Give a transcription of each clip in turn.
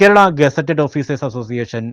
Kerala Gazetted Officers Association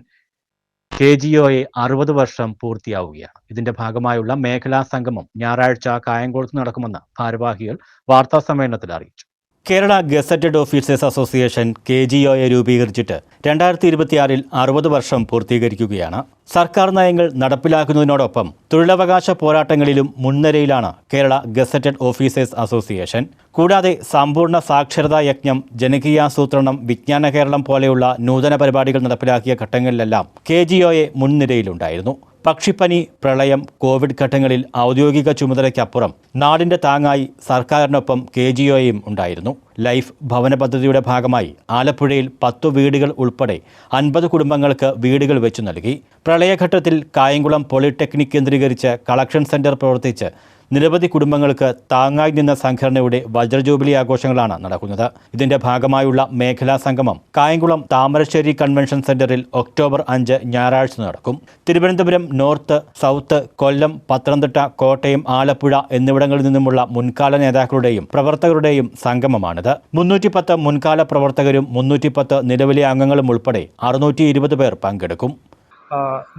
K G ഒയെ അറുപത് വർഷം പൂർത്തിയാവുകയാണ്. ഇതിന്റെ ഭാഗമായുള്ള മേഖലാ സംഗമം ഞായറാഴ്ച കായംകുളത്ത് നടക്കുമെന്ന് ഭാരവാഹികൾ വാർത്താ സമ്മേളനത്തിൽ അറിയിച്ചു. Kerala gazetted officers association K G ഒയെ രൂപീകരിച്ചിട്ട് രണ്ടായിരത്തി ഇരുപത്തിയാറിൽ അറുപത് വർഷം പൂർത്തീകരിക്കുകയാണ്. സർക്കാർ നയങ്ങൾ നടപ്പിലാക്കുന്നതിനോടൊപ്പം തൊഴിലവകാശ പോരാട്ടങ്ങളിലും മുൻനിരയിലാണ് കേരള ഗസറ്റഡ് ഓഫീസേഴ്സ് അസോസിയേഷൻ. കൂടാതെ സമ്പൂർണ സാക്ഷരതാ യജ്ഞം ജനകീയാസൂത്രണം വിജ്ഞാന കേരളം പോലെയുള്ള നൂതന പരിപാടികൾ നടപ്പിലാക്കിയ ഘട്ടങ്ങളിലെല്ലാം കെ ജി ഒയെ മുൻനിരയിലുണ്ടായിരുന്നു. പക്ഷിപ്പനി പ്രളയം കോവിഡ് ഘട്ടങ്ങളിൽ ഔദ്യോഗിക ചുമതലയ്ക്കപ്പുറം നാടിന്റെ താങ്ങായി സർക്കാരിനൊപ്പം കെ ജി ഒയും ഉണ്ടായിരുന്നു. ലൈഫ് ഭവന പദ്ധതിയുടെ ഭാഗമായി ആലപ്പുഴയിൽ പത്തു വീടുകൾ ഉൾപ്പെടെ അൻപത് കുടുംബങ്ങൾക്ക് വീടുകൾ വെച്ചു നൽകി. പ്രളയഘട്ടത്തിൽ കായംകുളം പോളിടെക്നിക് കേന്ദ്രീകരിച്ച് കളക്ഷൻ സെന്റർ പ്രവർത്തിച്ച് നിരവധി കുടുംബങ്ങൾക്ക് താങ്ങായി നിന്ന സംഘടനയുടെ വജ്രജൂബിലി ആഘോഷങ്ങളാണ് നടക്കുന്നത്. ഇതിന്റെ ഭാഗമായുള്ള മേഖലാ സംഗമം കായംകുളം താമരശ്ശേരി കൺവെൻഷൻ സെന്ററിൽ ഒക്ടോബർ അഞ്ച് ഞായറാഴ്ച നടക്കും. തിരുവനന്തപുരം നോർത്ത് സൗത്ത് കൊല്ലം പത്തനംതിട്ട കോട്ടയം ആലപ്പുഴ എന്നിവിടങ്ങളിൽ നിന്നുമുള്ള മുൻകാല നേതാക്കളുടെയും പ്രവർത്തകരുടെയും സംഗമമാണിത്. മുന്നൂറ്റിപ്പത്ത് മുൻകാല പ്രവർത്തകരും മുന്നൂറ്റിപ്പത്ത് നിലവിലെ അംഗങ്ങളും ഉൾപ്പെടെ അറുന്നൂറ്റി ഇരുപത് പേർ പങ്കെടുക്കും.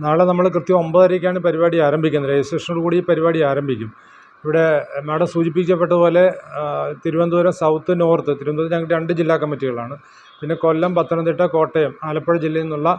നാളെ നമ്മൾ കൃത്യം ഒമ്പതരയ്ക്കാണ് പരിപാടി ആരംഭിക്കുന്നത്. രജിസ്ട്രേഷനോട് കൂടി ഈ പരിപാടി ആരംഭിക്കും. ഇവിടെ മാഡം സൂചിപ്പിക്കപ്പെട്ടതുപോലെ തിരുവനന്തപുരം സൗത്ത് നോർത്ത് തിരുവനന്തപുരം ഞങ്ങൾക്ക് രണ്ട് ജില്ലാ കമ്മിറ്റികളാണ്. പിന്നെ കൊല്ലം പത്തനംതിട്ട കോട്ടയം ആലപ്പുഴ ജില്ലയിൽ നിന്നുള്ള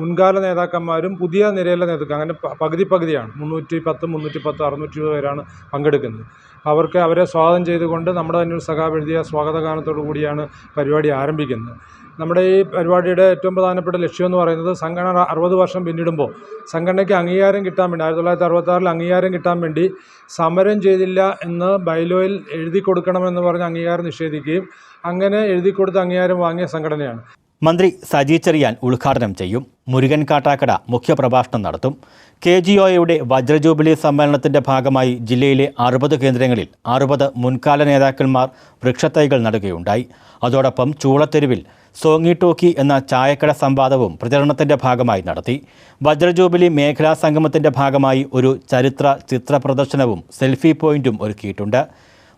മുൻകാല നേതാക്കന്മാരും പുതിയ നിരയിലെ നേതാക്കൾ അങ്ങനെ പകുതി പകുതിയാണ്. മുന്നൂറ്റി പത്ത് മുന്നൂറ്റി പത്ത് അറുന്നൂറ്റി ഇരുപത് പേരാണ് പങ്കെടുക്കുന്നത്. അവർക്ക് അവരെ സ്വാഗതം ചെയ്തുകൊണ്ട് നമ്മുടെ തന്നെ ഒരു സഖാവ് എഴുതിയ സ്വാഗതഗാനത്തോടു കൂടിയാണ് പരിപാടി ആരംഭിക്കുന്നത്. നമ്മുടെ ഈ പരിപാടിയുടെ ഏറ്റവും പ്രധാനപ്പെട്ട ലക്ഷ്യമെന്ന് പറയുന്നത് സംഘടന അറുപത് വർഷം പിന്നിടുമ്പോൾ സംഘടനയ്ക്ക് അംഗീകാരം കിട്ടാൻ വേണ്ടി ആയിരത്തി തൊള്ളായിരത്തി അറുപത്താറിൽ അംഗീകാരം കിട്ടാൻ വേണ്ടി സമരം ചെയ്തില്ല എന്ന് ബൈലോയിൽ എഴുതി കൊടുക്കണമെന്ന് പറഞ്ഞ് അംഗീകാരം നിഷേധിക്കുകയും അങ്ങനെ എഴുതി കൊടുത്ത് അംഗീകാരം വാങ്ങിയ സംഘടനയാണ്. മന്ത്രി സജി ചെറിയാൻ ഉദ്ഘാടനം ചെയ്യും. മുരുകൻ കാട്ടാക്കട മുഖ്യപ്രഭാഷണം നടത്തും. കെ ജി ഒയുടെ വജ്രജൂബിലി സമ്മേളനത്തിന്റെ ഭാഗമായി ജില്ലയിലെ അറുപത് കേന്ദ്രങ്ങളിൽ അറുപത് മുൻകാല നേതാക്കന്മാർ വൃക്ഷത്തൈകൾ നടുകയുണ്ടായി. അതോടൊപ്പം ചൂളത്തെരുവിൽ സോങ്ങി ടോക്കി എന്ന ചായക്കട സംവാദവും പ്രചരണത്തിന്റെ ഭാഗമായി നടത്തി. വജ്രജൂബിലി മേഖലാ സംഗമത്തിന്റെ ഭാഗമായി ഒരു ചരിത്ര ചിത്ര പ്രദർശനവും സെൽഫി പോയിന്റും ഒരുക്കിയിട്ടുണ്ട്.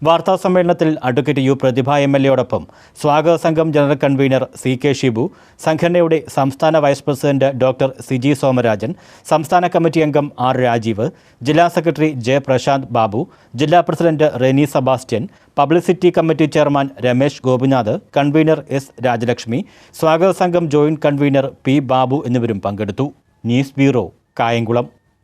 വാർത്താ സമ്മേളനത്തിൽ advocate U Prathibha M L എയോടൊപ്പം സ്വാഗത സംഘം general convener C K Shibu സംഘടനയുടെ സംസ്ഥാന vice president doctor Siji Somarajan സംസ്ഥാന കമ്മിറ്റി അംഗം ആർ രാജീവ് ജില്ലാ സെക്രട്ടറി ജെ പ്രശാന്ത് ബാബു ജില്ലാ president Reni Sebastian publicity committee chairman Ramesh Gopinath convener S Rajalakshmi സ്വാഗത സംഘം ജോയിന്റ് കൺവീനർ പി ബാബു എന്നിവരും പങ്കെടുത്തു. News bureau Kayamkulam.